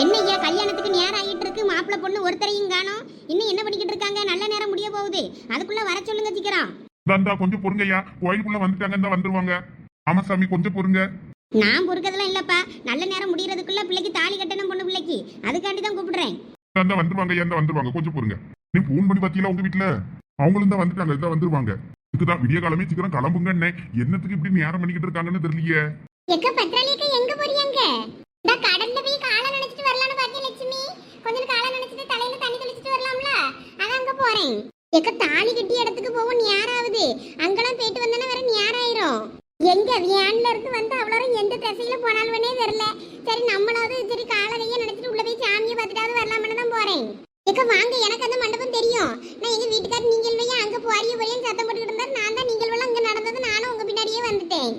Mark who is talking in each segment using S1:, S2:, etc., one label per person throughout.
S1: என்ன ஐயா கல்யாணத்துக்கு நேரம் ஆகிட்டு இருக்கு மாப்பிள்ளை பொண்ணு ஒருத்தரையும் காணோம். இன்னும் என்ன பண்ணிக்கிட்டு இருக்காங்க? நல்ல நேரம் முடிய போகுது. அதுக்குள்ள வர சொல்லுங்க சீக்கிரம்
S2: இந்தா கொஞ்சம் பொறுங்கய்யா. கோயிலுக்குள்ள வந்துட்டாங்க இந்த வந்துருவாங்க. ஆமா சாமி கொஞ்சம் பொறுங்க.
S1: நான் பொறுக்கிறதுலாம் இல்லப்பா. நல்ல நேரம் முடியறதுக்குள்ள பிள்ளைக்கு தாலி கட்டணும் பொண்ணு பிள்ளைக்கு. அதுக்காண்டி தான் கூப்பிடுறேன்.
S2: இந்த வந்துருவாங்க ஐயா இந்த வந்துருவாங்க. கொஞ்சம் பொறுங்க. நீ ஃபோன் பண்ணி பாத்தீங்களா உங்க வீட்டுல அவங்களும் தான் வந்துட்டாங்க இந்த வந்துருவாங்க. இதுக்குதான் விடிய காலமே சீக்கிரம் கிளம்புங்கன்னு. என்னத்துக்கு இப்படி நேரம் பண்ணிக்கிட்டு இருக்காங்கன்னு தெரியலையே.
S1: எக்க பத்ராலியக்க எங்க போறீங்க? இந்த கடல்ல போய் காலை நினைச்சிட்டு வரலாம்னு பாக்கிய லட்சுமி? கொஞ்சம் காலை நினைச்சிட்டு தலையில தண்ணி தெளிச்சிட்டு வரலாம்ல? அதான் அங்க போறேன். எக்க தாலி கட்டி இடத்துக்கு போவோம் நேராகுது அங்கெல்லாம் போயிட்டு வந்தனா வேற நேராயிரும் எங்க வியான்ல இருந்து வந்து அவ்வளோ எந்த திசையில போனாலுமே தெரியல. சரி நம்மளாவது சரி காலையிலேயே நினைச்சிட்டு உள்ள போய் சாமியை பார்த்துட்டாவது வரலாம்னு தான் போறேன். எக்க வாங்க எனக்கு அந்த மண்டபம் தெரியும். நான் எங்க வீட்டுக்காரர் நீங்கள் அங்க போறிய போறியன்னு சத்தம் போட்டுக்கிட்டு இருந்தாரு. நான் தான் நீங்கள் அங்க நடந்தது நானும் உங்க பின்னாடியே வந்துட்டேன்.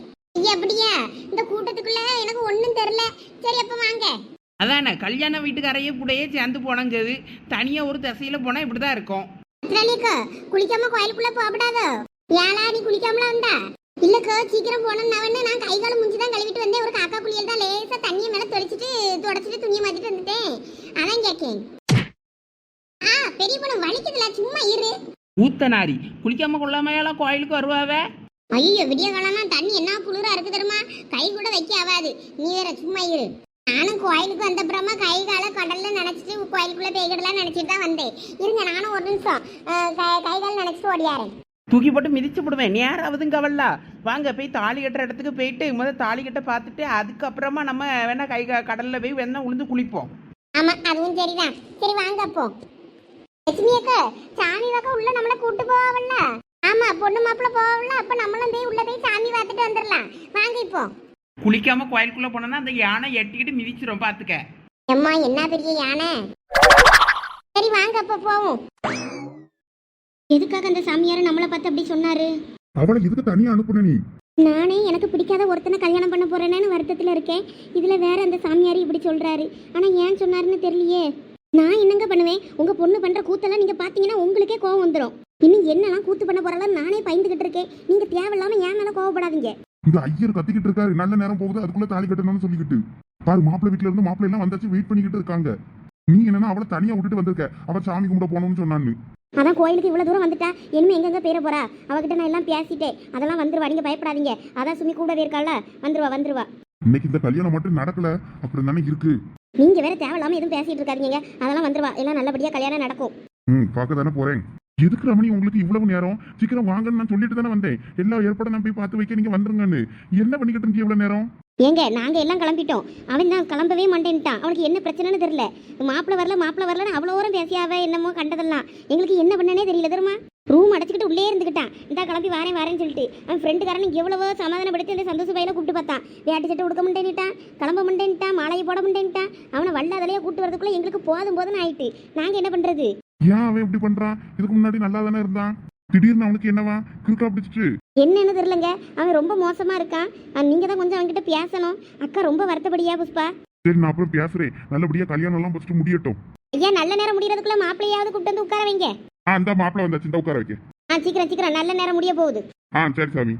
S1: அப்படியா இந்த கூட்டத்துக்குள்ள எனக்கு ஒண்ணும் தெரியல. சரி அப்ப வாங்க.
S3: அதானே கல்யாண வீட்டுக்காரையே கூடயே சேர்ந்து போனங்கிறது. தனியாக ஒரு திசையில் போனால் இப்படி தான் இருக்கும்.
S1: பத்ராலிக்கா குளிக்காம கோயிலுக்குள்ள போகப்படாதோ. ஏலா நீ குளிக்காமல வந்தா? இல்லக்கா சீக்கிரம் போனோம்னு நான் கை காலம் முடிஞ்சு தான் கழுவிட்டு வந்தேன். ஒரு காக்கா குளியல் தான் லேசா தண்ணியை மேல தொளிச்சிட்டு தொடச்சிட்டு துணியை மாத்திட்டு வந்துட்டேன். அதான் கேக்கேன் ஆ பெரிய பொண்ணு வலிக்குதுல. சும்மா இரு.
S3: ஊத்தனாரி குளிக்காம கொள்ளாமையெல்லாம் கோயிலுக்கு வருவாவே?
S1: ஐயோ விடிய காலம்னா தண்ணி என்ன குளிரா இருக்கு தெரியுமா? கை கூட வைக்க ஆகாது. நீ வேற சும்மா இரு. நானும் கோயிலுக்கு வந்தப்புறமா கை கால கடல்ல நினைச்சிட்டு கோயிலுக்குள்ள பேய்கிடலாம் நினைச்சிட்டு தான் வந்தேன். இருங்க நானும் ஒரு நிமிஷம். கை கால் நினைச்சிட்டு ஓடியாரேன்.
S3: தூக்கி போட்டு மிதிச்சு விடுவேன். நேராவதும் கவல்லா வாங்க போய் தாலி கட்டுற இடத்துக்கு போயிட்டு முதல் தாலி கட்ட பார்த்துட்டு அதுக்கப்புறமா நம்ம வேணா கை கடல்ல போய் வேணா உளுந்து குளிப்போம்.
S1: ஆமா அதுவும் சரிதான். சரி வாங்க அப்போ. லட்சுமி அக்கா சாமி வாக்க உள்ள நம்மள கூட்டு போவாங்கல்ல ஆமா பொண்ணு மாப்பிள்ள போவாங்கல்ல அப்ப நம்மளும் போய் உள்ள போய் சாமி பார்த்துட்டு வந்துடலாம். வாங்க இப்போ.
S3: குளிக்காம கோயிலுக்குள்ள போனோம்னா அந்த யானை எட்டிக்கிட்டு மிதிச்சிரும் பாத்துக்க.
S1: அம்மா என்ன பெரிய யானை? சரி வாங்க அப்ப போவோம். எதுக்காக அந்த சாமியார் நம்மளை பார்த்து அப்படி சொன்னாரு?
S2: அவளை இதுக்கு தனியா அனுப்புன நீ.
S1: நானே எனக்கு பிடிக்காத ஒருத்தனை கல்யாணம் பண்ண போறேன்னு வருத்தத்தில் இருக்கேன். இதுல வேற அந்த சாமியார் இப்படி சொல்றாரு. ஆனா ஏன் சொன்னாருன்னு தெரியலையே. நான் என்னங்க பண்ணுவேன்? உங்க பொண்ணு பண்ற கூத்தெல்லாம் நீங்க பாத்தீங்கன்னா உங்களுக்கே கோவம் வந்துடும் இன்னும் என்னெல்லாம் கூத்து பண்ண போறாலும் நானே பயந்துகிட்டு இருக்கேன். நீங்க தேவையில்லாம ஏன் மேல கோவப்படாதீங்க.
S2: இந்த ஐயர் கத்திக்கிட்டு இருக்காரு. நல்ல நேரம் போகுது. அதுக்குள்ள தாலி கட்டணும்னு சொல்லிக்கிட்டு. பாரு மாப்பிள்ளை வீட்டுல இருந்து மாப்பிள்ளை எல்லாம் வந்தாச்சு. வெயிட் பண்ணிக்கிட்டு இருக்காங்க. நீ என்னன்னா அவளை தனியா விட்டுட்டு வந்திருக்க. அவ சாமி கும்பிட போகணும்னு சொன்னான்னு.
S1: அதான் கோயிலுக்கு இவ்வளவு தூரம் வந்துட்டா. இனிமே எங்கெங்க பேர போறா? அவகிட்ட நான் எல்லாம் பேசிட்டேன். அதெல்லாம் வந்துருவா. நீங்க பயப்படாதீங்க. அதான் சுமி கூடவே இருக்கால வந்துருவா வந்துருவா.
S2: இன்னைக்கு இந்த கல்யாணம் மட்டும் நடக்கல. அப்படி தானே இருக்கு.
S1: நீங்க வேற தேவையில்லாம எதுவும் பேசிட்டு இருக்காதீங்க. அதெல்லாம் வந்துருவா. எல்லாம் நல்லபடியா கல்யாணம் நடக்கும்.
S2: ம் பார்க்க தானே போறேன். எதுக்கு ரமணி உங்களுக்கு இவ்வளவு நேரம்? சீக்கிரம் வாங்கன்னு நான் சொல்லிட்டு தானே வந்தேன். எல்லா ஏற்பாடும் நான் போய் பார்த்து வைக்க நீங்க வந்துருங்கன்னு. என்ன பண்ணிக்கிட்டு இருந்தீங்க இவ்வளவு நேரம்?
S1: ஏங்க நாங்க எல்லாம் கிளம்பிட்டோம். அவன் தான் கிளம்பவே மாட்டேன்ட்டான். அவனுக்கு என்ன பிரச்சனைன்னு தெரியல. மாப்பிள வரல மாப்பிள வரலன்னு அவ்வளோ ஓரம் பேசியாவ என்னமோ கண்டதெல்லாம். எங்களுக்கு என்ன பண்ணனே தெரியல தெரியுமா? ரூம் அடைச்சிக்கிட்டு உள்ளே இருந்துக்கிட்டான் இந்த கிளம்பி வரேன் வரேன்னு சொல்லிட்டு. அவன் ஃப்ரெண்டுக்காரன் எவ்வளவோ சமாதானப்படுத்தி அந்த சந்தோஷ பையில கூப்பிட்டு பார்த்தான். வேட்டி சட்டை உடுக்க முடியேன்ட்டான் கிளம்ப முடியேன்ட்டான் மாலையை போட முடியேன்ட்டான் அவனை வல்லாதலையே கூப்பிட்டு வரதுக்குள்ளே எங்களுக்கு போதும் போதும்னு ஆயிட்டு. நாங்கள் என்ன பண்ணுறது
S2: ஏன் அவன் இப்படி பண்றான்? இதுக்கு முன்னாடி நல்லா தானே இருந்தான்? திடீர்னு அவனுக்கு என்னவா? கிறுக்கா பிடிச்சிட்டு
S1: என்னன்னு தெரியலங்க. அவன் ரொம்ப மோசமா இருக்கான். நீங்க தான் கொஞ்சம் அவன்கிட்ட பேசணும். அக்கா ரொம்ப வருத்தப்படியா புஷ்பா?
S2: சரி நான் அப்புறம் பேசுறேன். நல்லபடியா கல்யாணம் எல்லாம் ஃபர்ஸ்ட் முடியட்டும்.
S1: ஐயா நல்ல நேரம் முடியறதுக்குள்ள மாப்பிள்ளையாவது கூப்பிட்டு வந்து உட்கார வைங்க.
S2: ஆ இந்த மாப்பிள்ள வந்தாச்சு. இந்த உட்கார வைக்க.
S1: ஆ சீக்கிரம் சீக்கிரம். நல்ல நேரம் முடிய போகுது.
S2: ஆ சரி சாமி.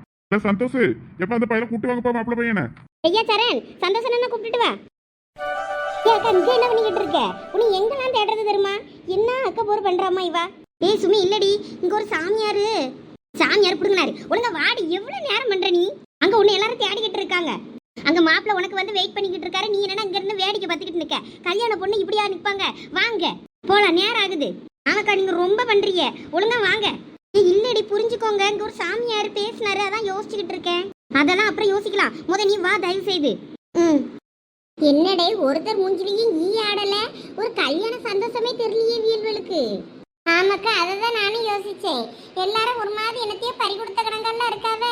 S2: சந்தோஷ். எப்ப அந்த பையனை கூட்டு வாங்கப்பா மாப்பிள்ள பையனை?
S1: ஐயா சரண். சந்தோஷம் என்ன கூப்பிட்டுட்டு வா. ஏய் அக்கா என்ன பண்ணிக்கிட்டு இருக்க? உன்னை எங்கெல்லாம் தேடுறது தெரியுமா? என்ன அக்கா போர் பண்றாமா இவா? ஏய் சுமி இல்லடி. இங்க ஒரு சாமியாரு. சாமியார் புடுங்கினாரு. ஒழுங்கா வாடி எவ்வளவு நேரம் பண்ற நீ? அங்க உன்னை எல்லாரும் தேடிக்கிட்டு இருக்காங்க. அங்க மாப்பிள்ள உனக்கு வந்து வெயிட் பண்ணிக்கிட்டு இருக்காரு. நீ என்னன்னா இங்க இருந்து வேடிக்கை பார்த்துக்கிட்டு நிக்க. கல்யாண பொண்ணு இப்படியா நிப்பாங்க? வாங்க. போலாம் நேரம் ஆகுது. ஆமாக்கா நீங்க ரொம்ப பண்றீங்க. ஒழுங்கா வாங்க. இல்லடி புரிஞ்சுக்கோங்க. இங்க ஒரு சாமியார் பேசினாரு. அதான் யோசிச்சுக்கிட்டு இருக்கேன். அதெல்லாம் அப்புறம் யோசிக்கலாம். முத நீ வா தயவு செய்து. ம். என்னடே ஒருத்தர் மூஞ்சிலையும் ஈ ஆடல? ஒரு கல்யாண சந்தோஷமே தெரியலையே வீல்வலுக்கு ஆமாக்கா அதை தான் நானும் யோசிச்சேன். எல்லாரும் ஒரு மாதிரி என்னத்தையே பறி கொடுத்த கணங்கள்லாம் இருக்காவ?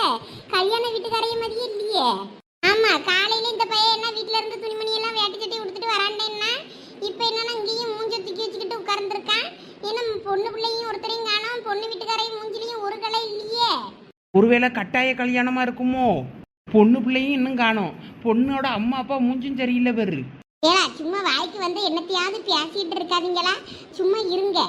S1: கல்யாண வீட்டுக்காரைய மாதிரியே இல்லையே. ஆமா காலையில இந்த பையன் என்ன வீட்டுல இருந்து துணிமணி எல்லாம் வேட்டி சட்டி உடுத்துட்டு வராண்டேன்னா இப்போ என்னன்னா இங்கேயும் மூஞ்ச தூக்கி வச்சுக்கிட்டு உட்கார்ந்துருக்கான். ஏன்னா பொண்ணு பிள்ளையும் ஒருத்தரையும் காணும் பொண்ணு வீட்டுக்காரையும் மூஞ்சிலையும் ஒரு கலை இல்லையே.
S3: ஒருவேளை கட்டாய கல்யாணமா இருக்குமோ? பொண்ணு பிள்ளையும் இன்னும் காணோம். பொண்ணோட அம்மா அப்பா மூஞ்சும் சரியில்லை பேரு.
S1: ஏடா சும்மா வாய்க்கு வந்து என்னத்தையாவது பேசிட்டு இருக்காதீங்களா? சும்மா இருங்க.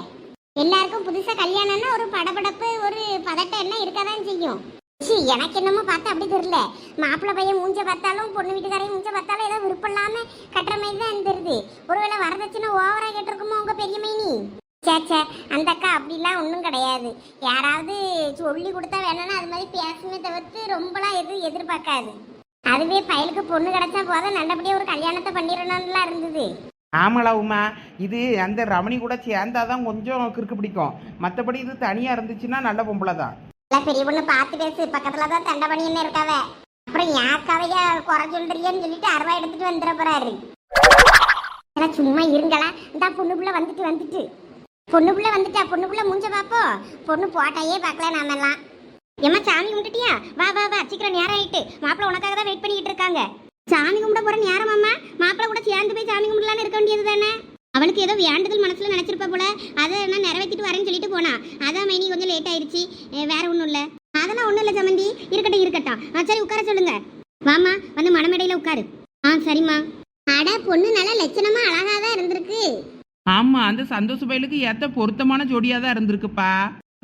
S1: எல்லாருக்கும் புதுசா கல்யாணம்னா ஒரு படபடப்பு ஒரு பதட்டம் எல்லாம் இருக்கதான் செய்யும். சி எனக்கு என்னமோ பார்த்தா அப்படி தெரியல. மாப்பிள்ளை பையன் மூஞ்ச பார்த்தாலும் பொண்ணு வீட்டுக்காரையும் மூஞ்ச பார்த்தாலும் ஏதோ விருப்பம் இல்லாம கட்டுற மாதிரி தான் தெரியுது. ஒருவேளை வரதட்சணை ஓவரா கேட்டிருக்குமோ உங்க பெரிய மைனி? சேச்சே அந்த அக்கா அப்படிலாம் ஒன்றும் கிடையாது. யாராவது சொல்லி கொடுத்தா வேணும்னா அது மாதிரி பேசுமே தவிர்த்து ரொம்பலாம் எதுவும் எதிர்பார்க்காது. அதுவே பயலுக்கு பொண்ணு கிடைச்சா போதும் நல்லபடியாக ஒரு கல்யாணத்தை பண்ணிடணும்லாம் இருந்தது.
S3: ஆமாளா உமா இது அந்த ரமணி கூட சேர்ந்தாதான் கொஞ்சம் கிறுக்கு பிடிக்கும். மற்றபடி இது தனியாக இருந்துச்சுன்னா நல்ல பொம்பளை தான்
S1: பெரிய பொண்ணு பார்த்து பேசு பக்கத்துல தான் தண்டபணி என்ன இருக்காவ. அப்புறம் கதைய குறை சொல்றியன்னு சொல்லிட்டு அருவா எடுத்துட்டு வந்துட போறாரு. ஏன்னா சும்மா இருங்களா இந்த பொண்ணு புள்ள வந்துட்டு வந்துட்டு. பொண்ணு புள்ள வந்துட்டா பொண்ணு புள்ள மூஞ்ச பாப்போ. பொண்ணு போட்டாயே பார்க்கல நாம எல்லாம் ஏமா சாமி கும்பிட்டுட்டியா? வா வா வா சீக்கிரம் நேரம் ஆயிட்டு. மாப்பிள்ள உனக்காக தான் வெயிட் பண்ணிட்டு இருக்காங்க. சாமி கும்பிட போற நேரம் அம்மா மாப்பிள்ள கூட சேர்ந்து போய் சாமி கும்பிடலான்னு இருக்க வேண்டியது தானே? அவனுக்கு ஏதோ வேண்டுதல் மனசுல நினைச்சிருப்ப போல. அதை நான் நிறைவேற்றிட்டு வரேன்னு சொல்லிட்டு போனா. அதான் மைனி கொஞ்சம் லேட் ஆயிடுச்சு. வேற ஒன்றும் இல்லை. அதெல்லாம் ஒன்றும் இல்லை சமந்தி. இருக்கட்டும் இருக்கட்டும். ஆ சரி உட்கார சொல்லுங்க. வாமா வந்து மனமேடையில் உட்காரு. ஆ சரிம்மா. அட பொண்ணு நல்லா லட்சணமா அழகா
S3: ஆமாம் அந்த சந்தோஷ பயலுக்கு ஏற்ற பொருத்தமான ஜோடியாக தான் இருந்திருக்குப்பா.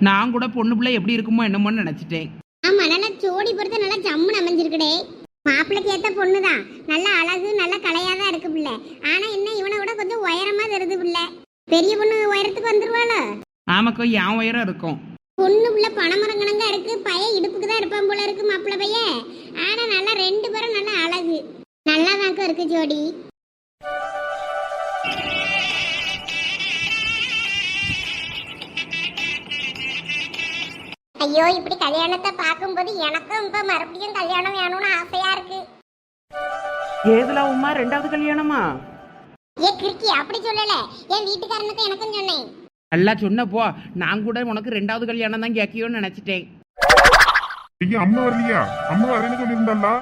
S3: நான் கூட பொண்ணு பிள்ளை எப்படி இருக்குமோ என்னமோன்னு நினச்சிட்டேன்.
S1: ஆமா நல்லா ஜோடி பொறுத்த நல்லா ஜம்முன்னு அமைஞ்சிருக்குடே. மாப்பிள்ளைக்கு ஏத்த பொண்ணு தான் நல்லா அழகு நல்ல கலையா தான் இருக்கு பிள்ளை. ஆனா என்ன இவனை விட கொஞ்சம் உயரமா தருது பிள்ளை. பெரிய பொண்ணு உயரத்துக்கு வந்துருவாளோ?
S3: ஆமாக்கோ என் உயரம் இருக்கும்.
S1: பொண்ணு பிள்ளை பணமரங்கணங்க இருக்கு பையன் இடுப்புக்கு தான் இருப்பான் போல இருக்கு மாப்பிள்ளை பையன் ஆனா நல்லா ரெண்டு பேரும் நல்லா அழகு. நல்லா இருக்கு ஜோடி. ஐயோ இப்படி கல்யாணத்தை பார்க்கும்போது எனக்கும் இப்ப மறுபடியும் கல்யாணம் வேணும்னு ஆசையா இருக்கு.
S3: ஏதுல உமா ரெண்டாவது கல்யாணமா?
S1: ஏ கிறுக்கி அப்படி சொல்லல. என் வீட்டுக்காரனுக்கு எனக்கும் சொன்னேன்.
S3: நல்லா சொன்னப்போ நான் கூட உனக்கு ரெண்டாவது கல்யாணம் தான் கேட்கியோன்னு நினச்சிட்டேன்.
S2: ஐயா அம்மா வரலையா? அம்மா வரேன்னு சொல்லியிருந்தாளா?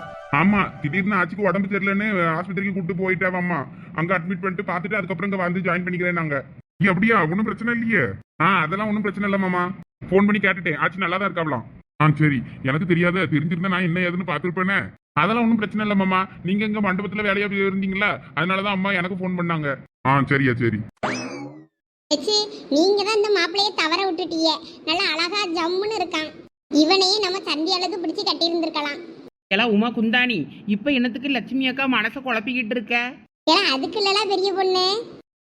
S2: ஆமா திடீர்னு ஆச்சுக்கு உடம்பு சரியில்லைன்னு ஆஸ்பத்திரிக்கு கூட்டு போயிட்டாவ அம்மா அங்க அட்மிட் பண்ணிட்டு பார்த்துட்டு அதுக்கப்புறம் இங்க வந்து ஜாயின் பண்ணிக்கிறேன் நாங்க ஐயா அப்படியா? ஒன்றும் பிரச்சனை இல்லையே? ஆ அதெல்லாம் ஒன்றும் பிரச்சனை இல்லை மாமா. ஃபோன் பண்ணி கேட்டுட்டேன். ஆச்சு நல்லா தான் இருக்காவலாம். ஆ சரி. எனக்கு தெரியாத. தெரிஞ்சிருந்தா நான் என்ன ஏதுன்னு பார்த்துருப்பேனே. அதெல்லாம் ஒன்றும் பிரச்சனை இல்லை மாமா. நீங்க இங்க மண்டபத்துல வேலையா போய் இருந்தீங்களா? அதனாலதான் அம்மா எனக்கு ஃபோன் பண்ணாங்க. ஆ சரியா சரி.
S1: ஏச்சி நீங்க தான் இந்த மாப்பிளைய தவற விட்டுட்டீங்க. நல்லா அழகா ஜம்முன்னு இருக்கான். இவனையே நம்ம சந்தியாளுக்கு பிடிச்சு கட்டி இருந்திருக்கலாம்
S3: எல்லாம் உமா குந்தாணி இப்போ என்னத்துக்கு லட்சுமி அக்கா மனசை குழப்பிக்கிட்டு இருக்க?
S1: ஏன்னா அதுக்கு இல்லலாம் பெரிய பொண்ணு.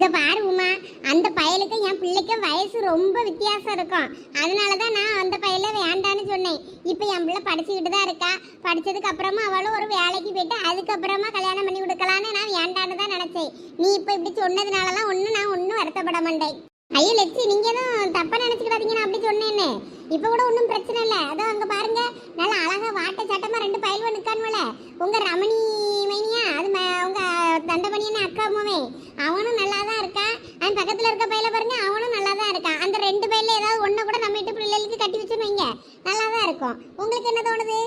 S1: இத பாரு உமா அந்த பயலுக்கு என் பிள்ளைக்கு வயசு ரொம்ப வித்தியாசம் இருக்கும். அதனால தான் நான் அந்த பையல வேண்டான்னு சொன்னேன். இப்போ என் பிள்ளை படிச்சுக்கிட்டு தான் இருக்கா. படித்ததுக்கு அப்புறமா அவளும் ஒரு வேலைக்கு போயிட்டு அதுக்கப்புறமா கல்யாணம் பண்ணி கொடுக்கலான்னு நான் வேண்டான்னு தான் நினச்சேன். நீ இப்போ இப்படி சொன்னதுனாலலாம் ஒன்றும் நான் ஒன்றும் வருத்தப்பட மாட்டேன். ஐயோ லட்சி நீங்கள் எதுவும் தப்பாக நினச்சிக்கிடாதீங்க நான் அப்படி சொன்னேன்னு. இப்போ கூட ஒன்றும் பிரச்சனை இல்லை. அதோ அங்கே பாருங்க. நல்லா அழகாக வாட்ட சட்டமாக ரெண்டு பயில்வ நிக்கானுவல உங்கள் ரமணி மைனியா அது தண்டபணியான அக்கா அம்மாவே அவனும் நல்லா தான் இருக்கான். அவன் பக்கத்துல இருக்க பையில பாருங்க அவனும் நல்லா தான் இருக்கான். அந்த ரெண்டு பையில ஏதாவது ஒண்ணு கூட நம்ம வீட்டு பிள்ளைகளுக்கு கட்டி வச்சுன்னு வைங்க. நல்லா தான் இருக்கும். உங்களுக்கு என்ன தோணுது?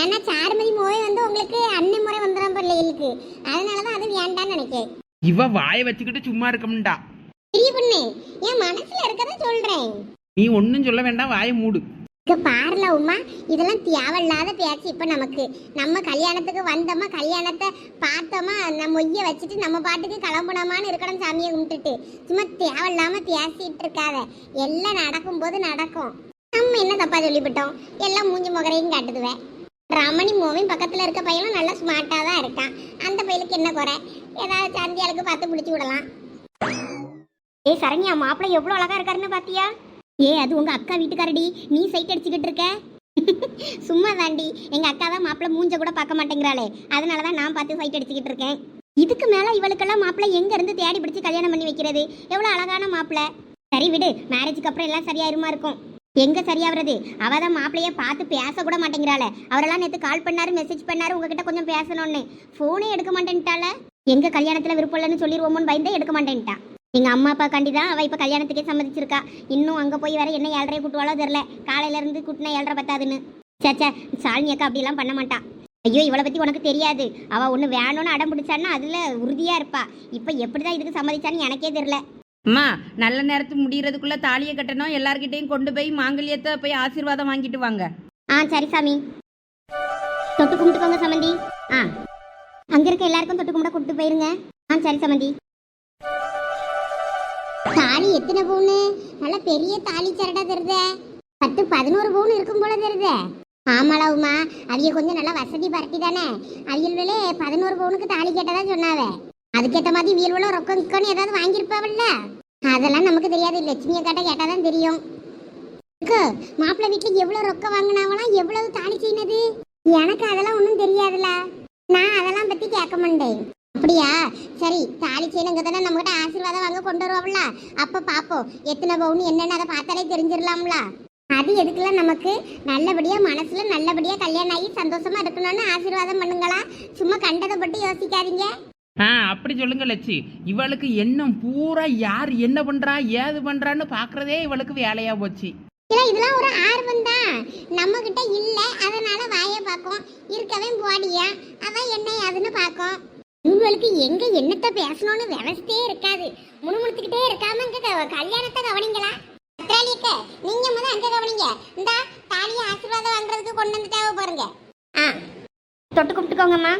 S1: ஏன்னா சாருமதி மோய் வந்து உங்களுக்கு அண்ணன் முறை வந்துடும் பிள்ளைகளுக்கு. அதனாலதான் அது வேண்டாம்னு நினைக்கிறேன்.
S3: இவ வாயை வச்சுக்கிட்டு சும்மா இருக்கமுண்டா
S1: பெரிய பொண்ணு என் மனசுல இருக்கதை சொல்றேன்.
S3: நீ ஒன்றும் சொல்ல வேண்டாம் வாயை மூடு.
S1: இங்க பாருல உமா இதெல்லாம் தேவையில்லாத பேச்சு இப்போ நமக்கு. நம்ம கல்யாணத்துக்கு வந்தோமா கல்யாணத்தை பார்த்தோமா நம்ம மொய்ய வச்சுட்டு நம்ம பாட்டுக்கு கிளம்புனோமான்னு இருக்கணும் சாமியை கும்பிட்டுட்டு. சும்மா தேவையில்லாம பேசிட்டு இருக்காத. எல்லாம் நடக்கும்போது நடக்கும். நம்ம என்ன தப்பா சொல்லிவிட்டோம்? எல்லாம் மூஞ்சி முகரையும் காட்டுதுவேன் ரமணி மூவின் பக்கத்தில் இருக்க பையனும் நல்லா ஸ்மார்ட்டாக தான் இருக்கான். அந்த பையனுக்கு என்ன குறை? ஏதாவது சந்தியாளுக்கு பார்த்து பிடிச்சி விடலாம். ஏய் சரண்யா மாப்பிள்ளை எவ்வளோ அழகா இருக்காருன்னு பார்த்தியா ஏ அது உங்க அக்கா வீட்டுக்காரடி. நீ சைட் அடிச்சுக்கிட்டு இருக்க? சும்மா தாண்டி எங்க அக்கா தான் மாப்பிள்ளை மூஞ்ச கூட பார்க்க மாட்டேங்கிறாளே. அதனாலதான் நான் பார்த்து சைட் அடிச்சுக்கிட்டு இருக்கேன். இதுக்கு மேல இவளுக்கெல்லாம் மாப்பிள்ள எங்க இருந்து தேடி பிடிச்சு கல்யாணம் பண்ணி வைக்கிறது? எவ்வளவு அழகான மாப்பிள்ள சரி விடு மேரேஜுக்கு அப்புறம் எல்லாம் சரியாயிருமா இருக்கும். எங்க சரியாவது அவ தான் மாப்பிள்ளைய பார்த்து பேச கூட மாட்டேங்கிறாளே. அவரெல்லாம் நேற்று கால் பண்ணாரு மெசேஜ் பண்ணாரு உங்ககிட்ட கொஞ்சம் பேசணும்னு. போனே எடுக்க மாட்டேன்ட்டால எங்க கல்யாணத்துல விருப்பம் இல்லைன்னு சொல்லிடுவோமோன்னு பயந்தே எடுக்க மாட்டேன்ட்டா. எங்க அம்மா அப்பா கண்டி தான் அவ இப்ப கல்யாணத்துக்கே சம்மதிச்சிருக்கா. இன்னும் அங்க போய் வேற என்ன ஏழரை கூட்டுவாளோ தெரியல. காலையில இருந்து கூட்டினா ஏழரை பத்தாதுன்னு. சேச்சா சாலினி அக்கா அப்படிலாம் பண்ண மாட்டா. ஐயோ இவளை பத்தி உனக்கு தெரியாது. அவ ஒண்ணு வேணும்னு அடம் பிடிச்சான்னா அதுல உறுதியா இருப்பா. இப்ப எப்படிதான் இதுக்கு சம்மதிச்சான்னு எனக்கே தெரியல.
S4: அம்மா நல்ல நேரத்து முடியறதுக்குள்ள தாலியை கட்டணும். எல்லார்கிட்டையும் கொண்டு போய் மாங்கல்யத்தை போய் ஆசீர்வாதம் வாங்கிட்டு வாங்க.
S1: ஆ சரி சாமி. தொட்டு கும்பிட்டுக்கோங்க சமந்தி. ஆ அங்க இருக்க எல்லாருக்கும் தொட்டு கும்பிட கூப்பிட்டு போயிருங்க. ஆ சரி சமந்தி. தாலி எத்தனை பவுனு நல்ல பெரிய தாலி சரடா தருத. பத்து பதினோரு பவுன் இருக்கும் போல தருதே. ஆமாளவுமா அவிய கொஞ்சம் நல்லா வசதி பரட்டி தானே. அவியல்களே பதினோரு பவுனுக்கு தாலி கேட்டதா சொன்னாவே. அதுக்கேற்ற மாதிரி வீல்வெல்லாம் ரொக்கம் கிக்கன்னு ஏதாவது வாங்கியிருப்பாவில்ல? அதெல்லாம் நமக்கு தெரியாது லட்சுமியை கேட்ட தான் தெரியும். மாப்பிள்ளை வீட்டுல எவ்வளவு ரொக்கம் வாங்கினாவெல்லாம் எவ்வளவு தாலி செய்யினது எனக்கு அதெல்லாம் ஒன்றும் தெரியாதுல. நான் அதெல்லாம் பத்தி கேட்க மாட்டேன். அப்படியா? சரி தாலி செய்யணுங்க தானே நம்மகிட்ட ஆசீர்வாதம் வாங்க கொண்டு வருவாங்கள அப்ப பாப்போம். எத்தனை பவுன் என்னன்னு அதை பார்த்தாலே தெரிஞ்சிடலாம்ல அது எதுக்குலாம் நமக்கு? நல்லபடியா மனசுல நல்லபடியா கல்யாணம் ஆகி சந்தோஷமா இருக்கணும்னு ஆசீர்வாதம் பண்ணுங்களா? சும்மா கண்டதை பட்டு யோசிக்காதீங்க.
S3: ஆ அப்படி சொல்லுங்க லட்சி. இவளுக்கு எண்ணம் பூரா யார் என்ன பண்றா ஏது பண்றான்னு பாக்குறதே இவளுக்கு வேலையா போச்சு.
S1: இதெல்லாம் ஒரு ஆர்வம் தான். நம்ம கிட்ட இல்ல அதனால வாய பார்க்கும். இருக்கவே போடியா அதான் என்ன ஏதுன்னு பார்க்கும். இவங்களுக்கு எங்க என்னத்த பேசணும்னு விவஸ்தையே இருக்காது. முணுமுணுத்துக்கிட்டே இருக்காம இங்க கல்யாணத்தை கவனிங்களா? பத்ராளியக்க நீங்க முத அங்க கவனிங்க. இந்த தாலிய ஆசீர்வாதம் வாங்குறதுக்கு கொண்டு வந்துட்டாவ பாருங்க. ஆ. தொட்டு கும்பிட்டுக்கோங்கம்மா.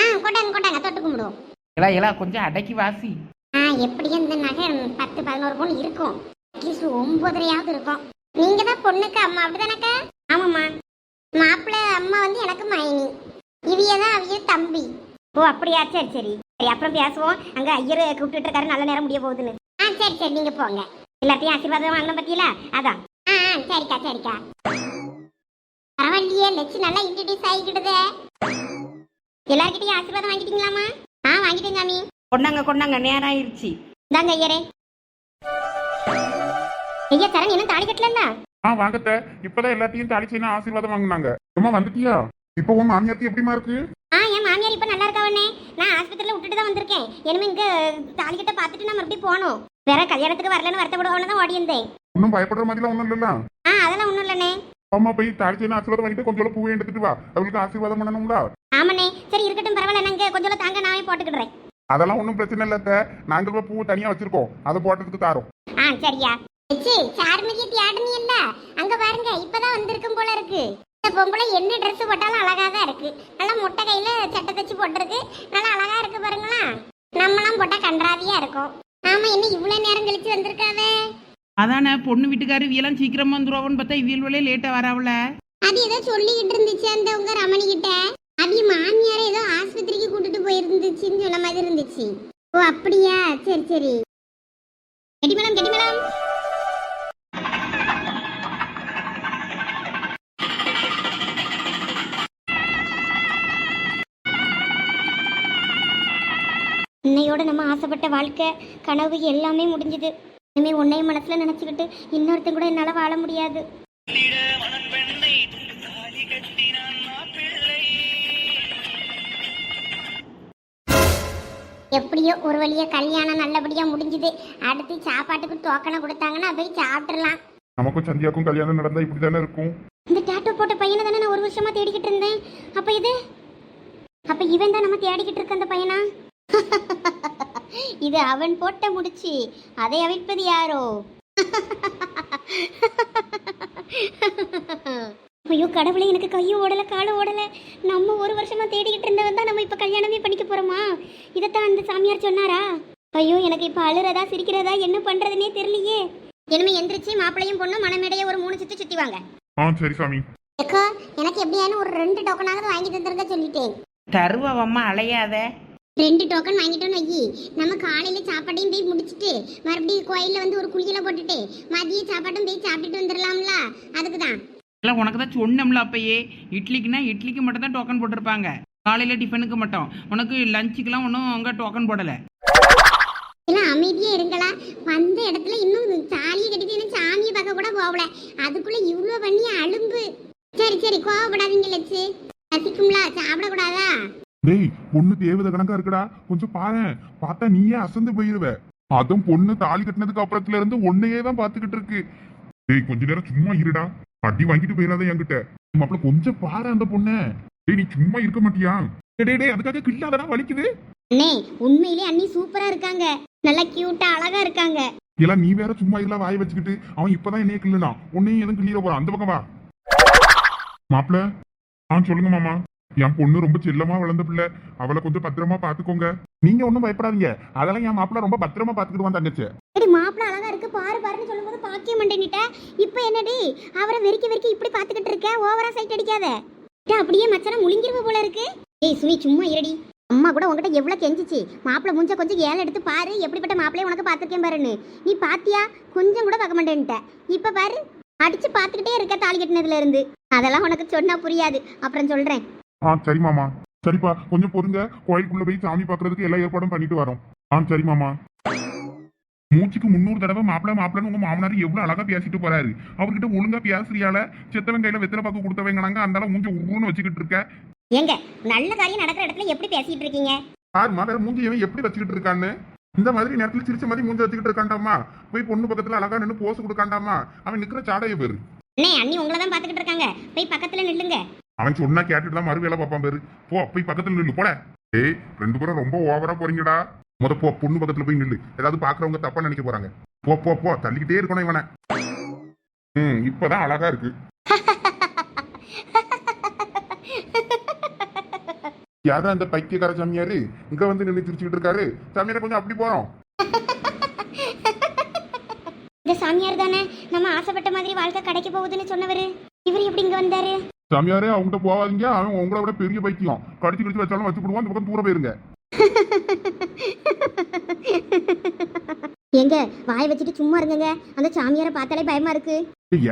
S1: ஆ கொண்டாங்க கொண்டாங்க தொட்டு கும்பிடுவோம்.
S3: இல்ல இல்ல கொஞ்சம் அடக்கி வாசி.
S1: ஆ எப்படியும் இந்த நகை பத்து பதினோரு பவுன் இருக்கும். அட்லீஸ்ட் ஒன்பதரையாவது இருக்கும். நீங்க தான் பொண்ணுக்கு அம்மா அப்படிதானக்கா? ஆமாம்மா. மாப்பிள்ளை அம்மா வந்து எனக்கு மைனி. இவிய தான் அவிய தம்பி. ஓ அப்படியா? சரி சரி. சரி அப்புறம் பேசுவோம். அங்க ஐயர் கூப்பிட்டு இருக்காரு. நல்ல நேரம் முடிய போகுதுன்னு. ஆ சரி சரி. நீங்க போங்க. எல்லாத்தையும் ஆசீர்வாதம் வாங்கணும் பத்தியில? அதான். ஆ ஆ, சரிக்கா சரிக்கா. பரவாயில்லையே. லட்சு நல்லா இன்ட்ரடியூஸ் ஆகிக்கிடுதே எல்லார்கிட்டயும் ஆசீர்வாதம் வாங்கிட்டீங்களாமா ஆ வாங்கிட்டேங்க அம்மி
S3: கொண்டாங்க கொண்டாங்க. நேரம் ஆயிருச்சு
S1: இந்தாங்க ஐயரே. ஐயா சரண் என்ன தாலி கட்டலன்னா
S2: ஆ வாங்கத்த இப்பதான் எல்லாத்தையும் தாலி செய்யணும் ஆசீர்வாதம் வாங்கினாங்க. அம்மா வந்துட்டியா? இப்போ உன் மாமியாருக்கு எப்படிமா இருக்கு?
S1: ஆ என் மாமியார் இப்ப நல்லா இருக்கவனே நான் ஆஸ்பத்திரியில விட்டுட்டு தான் வந்திருக்கேன். இனிமே இங்க தாலி கட்ட பார்த்துட்டு நான் மறுபடியும் போகணும். வேற கல்யாணத்துக்கு வரலன்னு வருத்தப்படுவோன்னு தான் ஓடி இருந்தேன்
S2: ஒன்றும் பயப்படுற மாதிரிலாம் ஒன்றும் இல்லைல்ல?
S1: ஆ அதெல்லாம் ஒண்ணும் இல்லனே
S2: அம்மா போய் தாலி செய்யணும் ஆசீர்வாதம் வாங்கிட்டு கொஞ்சம் பூவை எடுத்துட்டு வா. அவளுக்கு ஆசீர்வாதம் பண்ணணும்ல?
S1: ஆமாண்ணே. சரி இருக்கட்டும் பரவாயில்ல. நாங்க கொஞ்சம் தாங்க நானே போட்டுக்கிடுறேன்.
S2: அதெல்லாம் ஒன்றும் பிரச்சனை இல்லை அத்தை. நாங்க இப்ப பூ தனியா வச்சிருக்கோம். அதை போட்டதுக்கு தாரோம்.
S1: ஆ சரியா. சார்மிகி தியாடனி இல்ல? அங்க பாருங்க இப்பதான் வந்திருக்கும் போல இருக்கு. பொம்பளை என்ன Dress போட்டாலும் அழகா தான் இருக்கு. நல்லா முட்டை கையில சட்டை தச்சு போட்டிருக்கு. நல்லா அழகா இருக்கு பாருங்களா நம்மலாம் போட்டா கன்றாவியா இருக்கும். ஆமா என்ன இவ்வளவு நேரம் கழிச்சு வந்திருக்காவே?
S3: அதானே பொண்ணு வீட்டுக்காரு இவியெல்லாம் சீக்கிரமா வந்துருவான்னு பார்த்தா இவியல் வேலையே லேட்டா வராவல.
S1: அது ஏதோ சொல்லிக்கிட்டு இருந்துச்சு அந்த உங்க ரமணி கிட்ட அவிய மாமியார ஏதோ ஆஸ்பத்திரிக்கு கூட்டிட்டு போயிருந்துச்சுன்னு சொன்ன மாதிரி இருந்துச்சு. ஓ அப்படியா? சரி சரி. கெடி மேடம் இன்னையோட நம்ம ஆசைப்பட்ட வாழ்க்கை கனவு எல்லாமே முடிஞ்சுது. இனிமே உன்னையும் மனசுல நினைச்சுக்கிட்டு இன்னொருத்தன் கூட என்னால வாழ முடியாது. எப்படியோ ஒரு வழியா கல்யாணம் நல்லபடியா முடிஞ்சுது. அடுத்து சாப்பாட்டுக்கு டோக்கனை கொடுத்தாங்கன்னா போய் சாப்பிட்டுறலாம்
S2: நமக்கும் சந்தியாக்கும் கல்யாணம் நடந்தா இப்படி தானே இருக்கும்?
S1: இந்த டேட்டோ போட்ட பையனை தானே நான் ஒரு வருஷமா தேடிக்கிட்டு இருந்தேன். அப்ப இது? அப்ப இவன் தான் நம்ம தேடிக்கிட்டு இருக்க அந்த பையனா? இது அவன் போட்ட முடிச்சு. அதை அவிழ்ப்பது யாரோ? ஐயோ கடவுளே எனக்கு கையும் ஓடல காலும் ஓடல. நம்ம ஒரு வருஷமா தேடிக்கிட்டு இருந்தவன் தான் நம்ம இப்ப கல்யாணமே பண்ணிக்க போறோமா? இதைத்தான் அந்த சாமியார் சொன்னாரா? ஐயோ எனக்கு இப்ப அழுறதா சிரிக்கிறதா என்ன பண்றதுனே தெரியலையே. இனிமே எந்திரிச்சு மாப்பிளையும் பொண்ணும் மனமேடைய ஒரு மூணு சுத்தி சுத்தி வாங்க.
S2: ஆ சரி சாமி.
S1: அக்கா எனக்கு எப்படியானு ஒரு ரெண்டு டோக்கனாவது வாங்கி தந்துருங்க சொல்லிட்டேன்.
S3: தருவம்மா அலையாத.
S1: ரெண்டு டோக்கன் வாங்கிட்டோம் வையி. நம்ம காலையில சாப்பாட்டையும் போய் முடிச்சிட்டு மறுபடியும் கோயில்ல வந்து ஒரு குளியல போட்டுட்டு மதிய சாப்பாட்டும் போய் சாப்பிட்டுட்டு வந்துடலாம்ல. அதுக்கு தான்
S3: இல்லை உனக்கு தான் சொன்னோம்ல அப்பயே. இட்லிக்குன்னா இட்லிக்கு மட்டும் தான் டோக்கன் போட்டிருப்பாங்க. காலையில் டிஃபனுக்கு மட்டும். உனக்கு லஞ்சுக்கெல்லாம் ஒன்றும் அங்கே டோக்கன் போடலை.
S1: எல்லாம் அமைதியா இருங்களா வந்த இடத்துல இன்னும் சாலியை கட்டிட்டு இன்னும் சாமியை பார்க்க கூட போகல. அதுக்குள்ள இவ்வளோ பண்ணி அலும்பு சரி சரி கோவப்படாதீங்க லட்சு. ரசிக்கும்ல சாப்பிடக்கூடாதா?
S2: டேய் பொண்ணு தேவத கணக்கா இருக்குடா. கொஞ்சம் பாரு பார்த்தா நீயே அசந்து போயிருவ. அதுவும் பொண்ணு தாலி கட்டினதுக்கு அப்புறத்துல இருந்து உன்னையே தான் பாத்துக்கிட்டு இருக்கு. டேய் கொஞ்ச நேரம் சும்மா இருடா. அடி வாங்கிட்டு போயிடாத என்கிட்ட. மாப்பிள கொஞ்சம் பாரு அந்த பொண்ண. டேய் நீ சும்மா இருக்க மாட்டியா? டேய், டேய் டேய் அதுக்காக கில்லாதடா வலிக்குது?
S1: அண்ணே உண்மையிலே அண்ணி சூப்பரா இருக்காங்க. நல்லா கியூட்டா அழகா இருக்காங்க.
S2: எல்லாம் நீ வேற சும்மா இல்ல வாய் வச்சுக்கிட்டு. அவன் இப்பதான் என்னைய கிள்ளுனா உன்னையும் எதுவும் கிள்ளிட போறான். அந்த பக்கம் வா. மாப்பிள ஆ சொல்லுங்க மாமா. என் பொண்ணு ரொம்ப செல்லமா வளர்ந்த பிள்ளை. அவளை கொஞ்சம் பத்திரமா பாத்துக்கோங்க. நீங்க ஒன்றும் பயப்படாதீங்க. அதெல்லாம் என் மாப்பிள்ள ரொம்ப பத்திரமா பாத்துக்கிடுவான் தங்கச்சி.
S4: எடி மாப்பிள்ள அழகா இருக்கு. பாரு பாருன்னு சொல்லும்போது பாக்கிய மாட்டேன்னிட்ட இப்போ என்னடி? அவரை வெறிக்க வெறிக்க இப்படி பாத்துக்கிட்டு இருக்க? ஓவரா சைட் அடிக்காத. டே, அப்படியே மச்சான முழுங்கிருவ போல இருக்கு. ஏய் சுமி சும்மா இருடி. அம்மா கூட உங்ககிட்ட எவ்வளவு கெஞ்சிச்சு. மாப்பிள்ள மூஞ்ச கொஞ்சம் ஏழை எடுத்து பாரு. எப்படிப்பட்ட மாப்பிளைய உனக்கு பார்த்துருக்கேன் பாருன்னு. நீ பாத்தியா? கொஞ்சம் கூட பார்க்க மாட்டேன்ட்ட. இப்ப பாரு. அடிச்சு பார்த்துக்கிட்டே இருக்க தாலி கட்டினதுல இருந்து. அதெல்லாம் உனக்கு சொன்னா புரியாது. அப்புறம் சொல்றேன்.
S2: ஆ சரி மாமா. சரிப்பா கொஞ்சம் பொறுங்க. கோயிலுக்குள்ள போய் சாமி பார்க்கறதுக்கு எல்லா ஏற்பாடும் பண்ணிட்டு வரோம். ஆ சரி மாமா. மூச்சுக்கு முன்னூறு தடவை மாப்பிள மாப்பிளன்னு உங்க மாமனார் எவ்வளவு அழகா பேசிட்டு போறாரு. அவர்கிட்ட ஒழுங்கா பேசுறியால? செத்தவன் கையில வெத்தலை பாக்கு கொடுத்தவங்கனாங்க அந்த மூஞ்சி உருன்னு வச்சுக்கிட்டு இருக்க.
S4: ஏங்க நல்ல காரியம் நடக்கிற இடத்துல எப்படி பேசிட்டு இருக்கீங்க?
S2: யார் மகர மூஞ்சி இவன் எப்படி வச்சுக்கிட்டு இருக்கான்னு? இந்த மாதிரி நேரத்துல சிரிச்ச மாதிரி மூஞ்சி வச்சுக்கிட்டு இருக்காண்டாமா? போய் பொண்ணு பக்கத்துல அழகா நின்று போஸ் கொடுக்காண்டாமா? அவன் நிக்கிற சாடைய பேரு.
S4: அண்ணே அண்ணி உங்களை தான் பார்த்துக்கிட்டு இருக்காங்க. போய் பக்கத்துல நில்லுங்க.
S2: அவன் சொன்னா கேட்டுட்டு தான் மறு வேலை பார்ப்பான் பேரு. போ போய் பக்கத்துல நில்லு போட. ஏய் ரெண்டு பேரும் ரொம்ப ஓவரா போறீங்கடா. முத போ பொண்ணு பக்கத்துல போய் நில்லு. ஏதாவது பாக்குறவங்க தப்பா நினைக்க போறாங்க. போ போ போ தள்ளிக்கிட்டே இருக்கணும் இவனை. ம் இப்பதான் அழகா இருக்கு. யாரு அந்த பைத்தியக்கார சாமியாரு? இங்க வந்து நின்று சிரிச்சுக்கிட்டு இருக்காரு. சாமியார கொஞ்சம் அப்படி போறோம்.
S4: இந்த சாமியார் தானே நம்ம ஆசைப்பட்ட மாதிரி வாழ்க்கை கிடைக்க போகுதுன்னு சொன்னவரு. இவர் எப்படி இங்க வந்தாரு?
S2: சாமியாரே அவங்ககிட்ட போவாதீங்க அவன் உங்களை விட பெரிய பைத்தியம். கடிச்சு கடிச்சு வச்சாலும் வச்சு விடுவான் அந்த பக்கம் தூர போயிருங்க.
S4: எங்க வாய் வச்சுட்டு சும்மா இருங்கங்க. அந்த சாமியாரை பார்த்தாலே பயமா இருக்கு.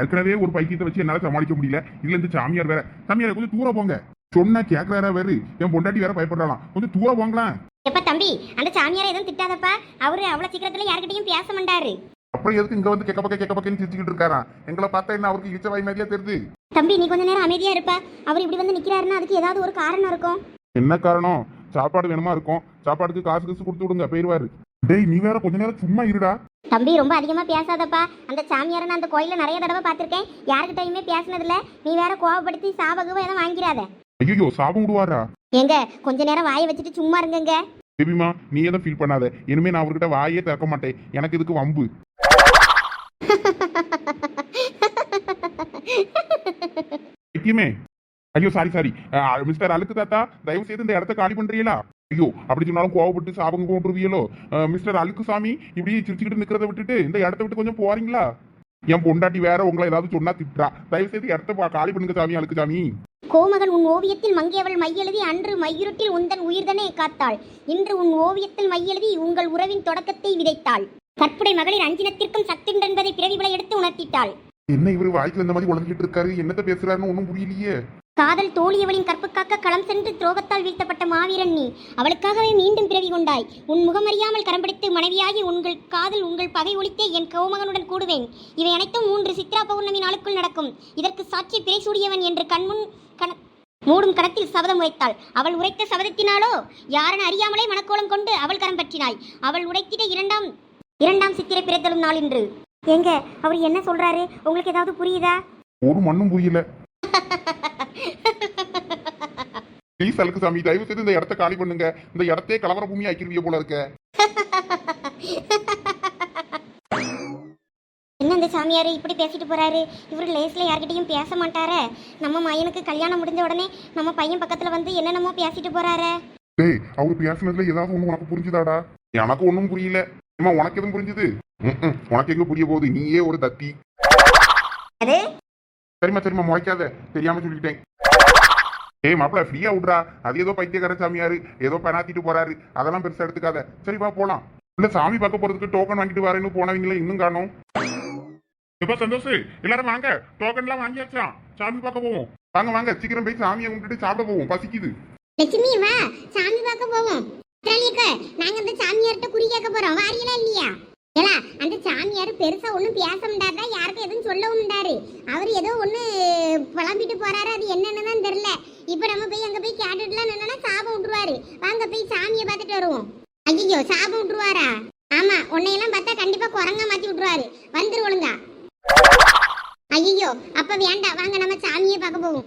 S2: ஏற்கனவே ஒரு பைத்தியத்தை வச்சு என்னால சமாளிக்க முடியல. இதுல இந்த சாமியார் வேற. சாமியார் கொஞ்சம் தூர போங்க. சொன்னா கேட்கறாரா வேறு? என் பொண்டாட்டி வேற பயப்படுறாளாம். கொஞ்சம் தூர போங்களேன்.
S4: எப்ப தம்பி அந்த சாமியாரை எதுவும் திட்டாதப்பா? அவரு அவ்வளவு சீக்கிரத்துல யார்கிட்டயும் பேச மாட்டாரு.
S2: அப்புறம் எதுக்கு இங்க வந்து கெக்க பக்க கெக்க பக்கன்னு சிரிச்சுக்கிட்டு இருக்காராம்? எங்களை பார்த்தா என்ன அவருக்கு இச்ச வாய் மாதிரியா தெரியுது?
S4: தம்பி நீ கொஞ்ச நேரம் அமைதியா இருப்பா. அவர் இப்படி வந்து நிக்கிறாருன்னா அதுக்கு ஏதாவது ஒரு காரணம் இருக்கும்.
S2: என்ன காரணம்? சாப்பாடு வேணுமா இருக்கும். சாப்பாடுக்கு காசு காசு கொடுத்து விடுங்க போயிருவாரு. டேய் நீ வேற கொஞ்ச நேரம் சும்மா இருடா.
S4: தம்பி ரொம்ப அதிகமா பேசாதப்பா. அந்த சாமியாரை நான் அந்த கோயில்ல நிறைய தடவை பார்த்திருக்கேன். யாருக்கிட்டயுமே பேசினதில்ல. நீ வேற கோவப்படுத்தி சாபகம் எதுவும் வாங்கிடாத.
S2: ஐயோ சாபம் விடுவாரா?
S4: ஏங்க கொஞ்ச நேரம் வாயை வச்சுட்டு சும்மா இருங்கங்க.
S2: பேபிமா நீ எதுவும் ஃபீல் பண்ணாத. இனிமே நான் அவர்கிட்ட வாயே திறக்க மாட்டேன். எனக்கு இதுக்கு வம்பு. ஐக்கியமே ஐயோ சாரி சாரி மிஸ்டர் அழுக்கு தாத்தா தயவு செய்து இந்த இடத்த காலி பண்றீங்களா? ஐயோ அப்படி சொன்னாலும் கோவப்பட்டு சாபம் போட்டுருவியலோ மிஸ்டர் அழுக்கு சாமி இப்படி சிரிச்சுக்கிட்டு நிக்கிறத விட்டுட்டு இந்த இடத்த விட்டு கொஞ்சம் போறீங்களா? என் பொண்டாட்டி வேற உங்களை ஏதாவது சொன்னா திட்டுறா. தயவு செய்து இடத்த காலி பண்ணுங்க சாமி அழுக்கு சாமி.
S4: கோமகன் உன் ஓவியத்தில் மங்கியவள் மையெழுதி அன்று மையிருட்டில் உந்தன் உயிர்தனே காத்தாள். இன்று உன் ஓவியத்தில் மையெழுதி உங்கள் உறவின் தொடக்கத்தை விதைத்தாள். கற்புடை மகளிர் அஞ்சினத்திற்கும் சத்துண்டென்பதை பிறவிபலை எடுத்து உணர்த்திட்டாள்.
S2: என்ன இவரு வாய்க்குல இந்த மாதிரி உழந்துகிட்டு இருக்காரு? என்னத்த பேசுறாருன்னு ஒன்றும் புரியலையே.
S4: காதல் தோழியவளின் கற்புக்காக்க களம் சென்று துரோகத்தால் வீழ்த்தப்பட்ட மாவீரன் நீ. அவளுக்காகவே மீண்டும் பிறவி கொண்டாய். உன் முகமறியாமல் கரம் பிடித்து மனைவியாகி உங்கள் காதல் உங்கள் பகை ஒழித்தே என் கோமகனுடன் கூடுவேன். இவை அனைத்தும் மூன்று சித்ரா பௌர்ணமி நாளுக்குள் நடக்கும். இதற்கு சாட்சி பிறை சூடியவன் என்று கண்முன் கண மூடும் கணத்தில் சபதம் உரைத்தாள். அவள் உரைத்த சபதத்தினாலோ? யாரென அறியாமலே மனக்கோலம் கொண்டு அவள் கரம் பற்றினாய். அவள் உரைத்திட இரண்டாம் இரண்டாம் சித்திரை பிறத்தலும் நாள் இன்று. ஏங்க அவர் என்ன சொல்றாரு? உங்களுக்கு ஏதாவது புரியுதா?
S2: ஒரு மண்ணும் புரியல. ப்ளீஸ் அழுக்கு சாமி தயவு செய்து இந்த இடத்த காலி பண்ணுங்க. இந்த இடத்தையே கலவர பூமி ஆக்கிருவிய போல இருக்க.
S4: என்ன இந்த சாமியார் இப்படி பேசிட்டு போறாரு? இவர் லேஸ்ல யார்கிட்டயும் பேச மாட்டாரே. நம்ம பையனுக்கு கல்யாணம் முடிஞ்ச உடனே நம்ம பையன் பக்கத்துல வந்து என்னென்னமோ பேசிட்டு போறாரே.
S2: டேய் அவர் பேசுனதுல ஏதாவது ஒண்ணு உனக்கு புரிஞ்சுதாடா? எனக்கு ஒண்ணும் புரியல. அம்மா உனக்கு எதுவும் புரிஞ்சுது. உனக்கு எங்க புரிய போகுது? நீயே ஒரு தத்தி. சரிம்மா சரிம்மா முளைக்காத. தெரியாம சொல்லிட்டேன். ஏய் மாப்பிள ஃப்ரீயா விட்றா. அது ஏதோ பைத்தியக்கார சாமியாரு. ஏதோ பெனாத்திட்டு போறாரு. அதெல்லாம் பெருசா எடுத்துக்காத. சரி வா போலாம். இல்ல சாமி பார்க்க போறதுக்கு டோக்கன் வாங்கிட்டு வரேன்னு போனவங்களே இன்னும் காணோம். எப்ப சந்தோஷ் எல்லாரும் வாங்க. டோக்கன் எல்லாம் வாங்கியாச்சா? சாமி பார்க்க போவோம். வாங்க வாங்க. சீக்கிரம் போய் சாமியை கும்பிட்டுட்டு சாப்பிட போவோம். பசிக்குது.
S4: லட்சுமி வா சாமி பார்க்க போவோம். நாங்க அந்த சாமியார்கிட்ட குறி கேட்க போறோம். வாரியலா இல்லையா? ஏலா அந்த சாமியார் பெருசா ஒண்ணும் பேச முடியாதா யாருக்கும் எதுவும் சொல்லவும் முடியாரு அவர் ஏதோ ஒண்ணு புலம்பிட்டு போறாரு. அது என்னன்னு தான் தெரியல. இப்போ நம்ம போய் அங்க போய் கேட்டுட்டுலாம் நின்னா சாபம் விட்டுருவாரு. வாங்க போய் சாமியை பார்த்துட்டு வருவோம். ஐயோ சாபம் விட்டுருவாரா? ஆமா உன்னையெல்லாம் பார்த்தா கண்டிப்பா குரங்கா மாத்தி விட்டுருவாரு. வந்துரு ஒழுங்கா. ஐயோ அப்ப வேண்டாம். வாங்க நம்ம சாமியை பார்க்க போவோம்.